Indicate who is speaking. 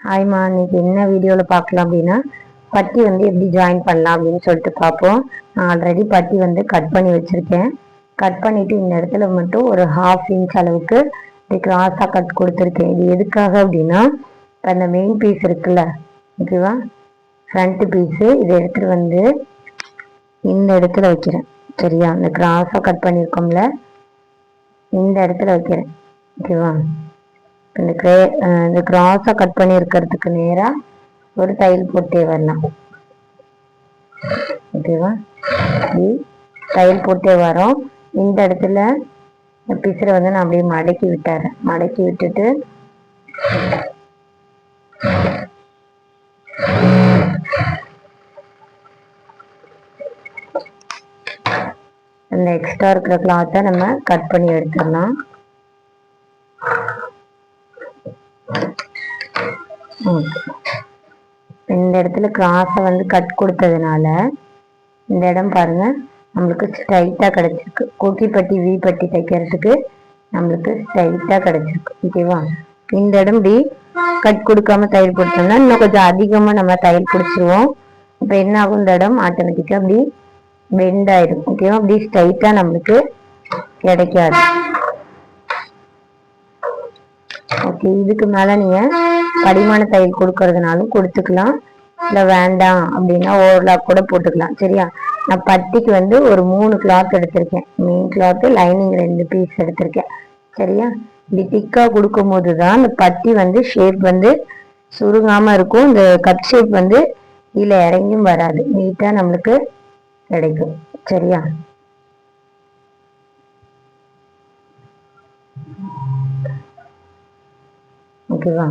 Speaker 1: ஹாய்மா இன்னைக்கு என்ன வீடியோவில் பார்க்கலாம் அப்படின்னா பட்டி வந்து எப்படி ஜாயின் பண்ணலாம் அப்படின்னு சொல்லிட்டு பார்ப்போம். நான் ஆல்ரெடி பட்டி வந்து கட் பண்ணி வச்சுருக்கேன். கட் பண்ணிவிட்டு இந்த இடத்துல மட்டும் ஒரு ஹாஃப் இன்ச் அளவுக்கு இப்படி கிராஸாக கட் கொடுத்துருக்கேன். இது எதுக்காக அப்படின்னா அந்த மெயின் பீஸ் இருக்குல்ல ஓகேவா ஃப்ரண்ட் பீஸு இதை எடுத்துகிட்டு வந்து இந்த இடத்துல வைக்கிறேன். சரியா? அந்த கிராஸாக கட் பண்ணியிருக்கோம்ல இந்த இடத்துல வைக்கிறேன். ஓகேவா இந்த கிரே இந்த கிராஸாக கட் பண்ணி இருக்கிறதுக்கு நேராக ஒரு தையல் போட்டே வரலாம் ஓகேவா தையல் போட்டே வரோம். இந்த இடத்துல பிசுரை வந்து நான் அப்படியே மடக்கி விட்டுறேன். மடக்கி விட்டுட்டு அந்த எக்ஸ்ட்ரா இருக்கிற கிளாத்தை நம்ம கட் பண்ணி எடுத்துடலாம். இந்த இடத்துல கிராஸை வந்து கட் கொடுத்ததுனால இந்த இடம் பாருங்க நம்மளுக்கு ஸ்ட்ரைட்டாக கிடச்சிருக்கு. கொக்கிப்பட்டி வி பட்டி தைக்கிறதுக்கு நம்மளுக்கு ஸ்ட்ரைட்டாக கிடச்சிருக்கு. ஓகேவா இந்த இடம் இப்படி கட் கொடுக்காம தையல் கொடுத்தோம்னா இன்னும் கொஞ்சம் அதிகமாக நம்ம தையல் பிடிச்சிருவோம் இப்போ என்ன ஆகும்? இந்த இடம் ஆட்டோமேட்டிக்காக அப்படி பெண்ட் ஆயிடும் ஓகேவா அப்படி ஸ்ட்ரைட்டாக நம்மளுக்கு கிடைக்காது. ஓகே இதுக்கு மேலே நீங்கள் படிமான தையல் கொடுக்கறதுனாலும் கொடுத்துக்கலாம். இல்லை வேண்டாம் அப்படின்னா ஓவர்லாக் கூட போட்டுக்கலாம். சரியா? நான் பட்டிக்கு வந்து ஒரு மூணு கிளாத் எடுத்திருக்கேன். மெயின் கிளாத்து லைனிங் ரெண்டு பீஸ் எடுத்திருக்கேன். சரியா? இப்படி திக்காக கொடுக்கும்போது தான் இந்த பட்டி வந்து ஷேப் வந்து சுருங்காமல் இருக்கும். இந்த கட் ஷேப் வந்து கீழே இறங்கியும் வராது. நீட்டாக நம்மளுக்கு கிடைக்கும். சரியா? ஓகேவா